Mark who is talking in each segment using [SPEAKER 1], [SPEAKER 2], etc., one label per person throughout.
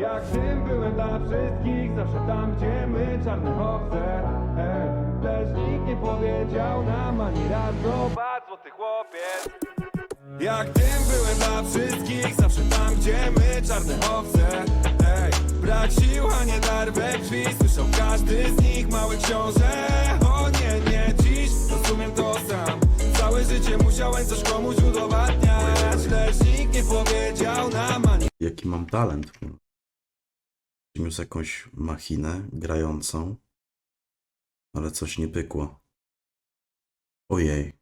[SPEAKER 1] Jak tym byłem dla wszystkich, zawsze tam gdzie my czarne owce Ej, lecz nikt nie powiedział nam ani raz Zobacz złoty chłopiec. Jak tym byłem dla wszystkich, zawsze tam gdzie my czarne owce Ej, brak sił, a nie dar we krwi Słyszał każdy z nich mały książę. O nie, nie, dziś rozumiem to sam. Całe życie musiałem coś komuś udowadniać Lecz nikt nie powiedział nam ani
[SPEAKER 2] Jaki mam talent. Przyniósł jakąś machinę grającą, ale coś nie pykło. Ojej,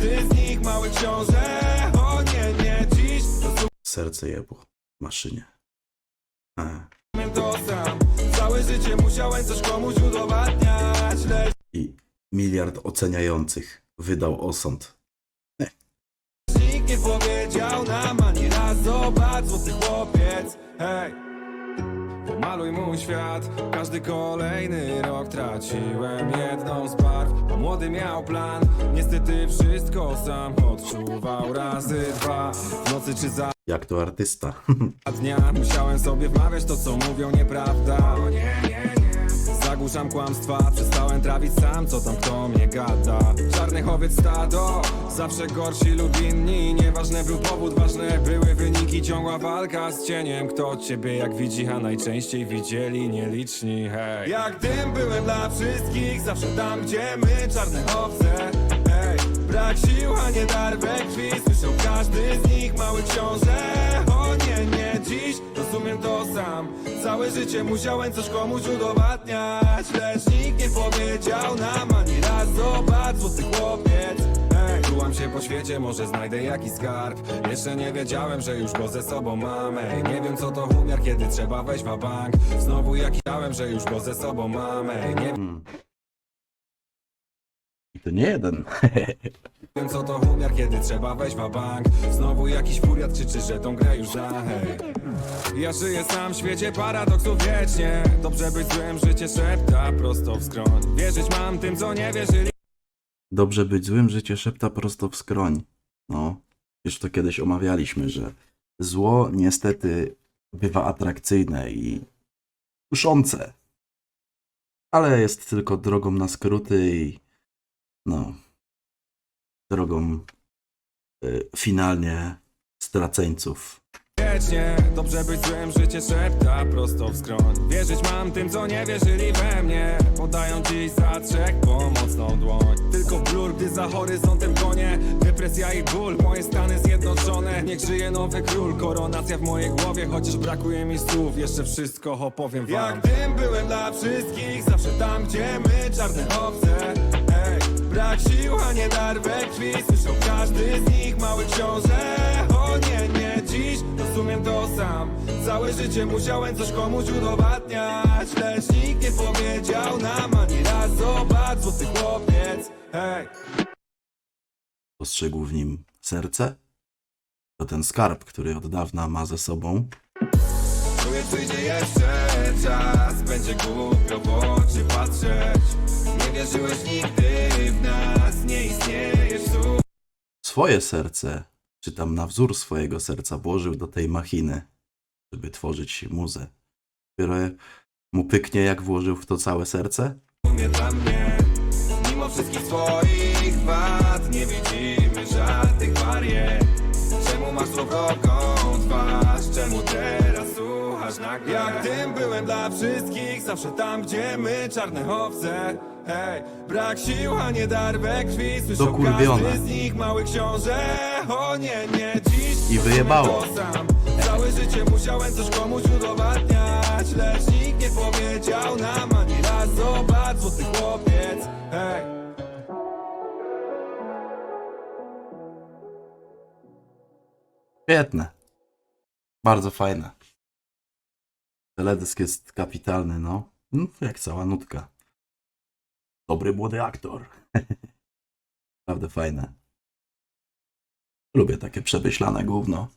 [SPEAKER 1] Ty z nich mały książę O nie, nie, dziś
[SPEAKER 2] serce jebło w maszynie. E.
[SPEAKER 1] rozumiem to sam Całe życie musiałem coś komuś udowadniać Lecz
[SPEAKER 2] I miliard oceniających wydał osąd.
[SPEAKER 1] nikt nie powiedział nam ani raz Zobacz, złoty chłopiec Hej Pomaluj mój świat, każdy kolejny rok traciłem jedną z barw. Bo Młody miał plan, niestety wszystko sam odczuwał razy dwa. W nocy czy za
[SPEAKER 2] Jak to artysta.
[SPEAKER 1] dnia Musiałem sobie wmawiać to co mówią nieprawda. O nie, Zagłuszam kłamstwa, przestałem trawić sam Co tam kto mnie gada. Czarny chowiec stado Zawsze gorsi lub inni. Nieważne był powód, ważne były wyniki. Ciągła walka z cieniem. Kto ciebie jak widzi, a najczęściej widzieli nieliczni Hej. Jak tym byłem dla wszystkich Zawsze tam gdzie my czarne owce Hej. Brak sił, a nie dar we krwi. Słyszał każdy z nich mały książę Całe życie musiałem coś komuś udowadniać Lecz nikt nie powiedział nam ani raz Zobacz, złoty chłopiec. Czułam się po świecie, może znajdę jakiś skarb. Jeszcze nie wiedziałem, że już go ze sobą mam. Ej, nie wiem co to umiar, kiedy trzeba wejść w bank. Znowu jak chciałem, że już go ze sobą mam. Ej, nie.
[SPEAKER 2] I to nie jeden.
[SPEAKER 1] Wiem co to kiedy trzeba wejść w bank Znowu jakiś furiat krzyczy, że tą grę już za hej Ja żyję sam w świecie paradoksów wiecznie Dobrze być złym, życie szepta prosto w skroń Wierzyć mam tym, co nie wierzyli
[SPEAKER 2] Dobrze być złym, życie szepta prosto w skroń. No, już to kiedyś omawialiśmy, że zło niestety bywa atrakcyjne i kuszące. Ale jest tylko drogą na skróty i no, drogą y, finalnie straceńców.
[SPEAKER 1] wiecznie Dobrze być złym, życie szepta prosto w skroń. Wierzyć mam tym, co nie wierzyli we mnie. Podają dziś za trzech pomocną dłoń. Tylko blur, gdy za horyzontem konie Depresja i ból, moje stany zjednoczone. Niech żyje nowy król, koronacja w mojej głowie Chociaż brakuje mi słów, jeszcze wszystko opowiem wam. Jak tym byłem dla wszystkich Zawsze tam, gdzie my czarne owce. Ej, brak sił, a nie dar we krwi. Słyszał każdy z nich mały książę. O nie, nie, dziś rozumiem to sam. Całe życie musiałem coś komuś udowadniać. Lecz nikt nie powiedział nam ani raz Zobacz, złoty chłopiec. Hej
[SPEAKER 2] Postrzegł w nim serce. To ten skarb, który od dawna ma ze sobą.
[SPEAKER 1] Czuję, przyjdzie jeszcze czas Będzie głupio w oczy patrzeć Nie wierzyłeś nigdy w nas Nie istniejesz tu
[SPEAKER 2] Swoje serce, czy tam na wzór swojego serca, włożył do tej machiny, żeby tworzyć muzę. Dopiero mu pyknie, jak włożył w to całe serce.
[SPEAKER 1] mnie dla mnie Mimo wszystkich swoich wad Nie żadnych barier Czemu masz srogoką twarz? Czemu teraz słuchasz nagle? Jak tym byłem dla wszystkich Zawsze tam, gdzie my czarne owce Hej, brak sił, a nie dar we krwi Słyszał
[SPEAKER 2] Dokurwione.
[SPEAKER 1] każdy z nich mały książę O nie, nie, dziś
[SPEAKER 2] I wyjebało.
[SPEAKER 1] to sam Całe życie musiałem coś komuś udowadniać Lecz nikt nie powiedział nam ani raz Zobacz, złoty chłopiec Hej
[SPEAKER 2] Świetne. Bardzo fajne. Teledysk jest kapitalny, no. no. Jak cała nutka. Dobry młody aktor. Naprawdę fajne. Lubię takie przemyślane gówno.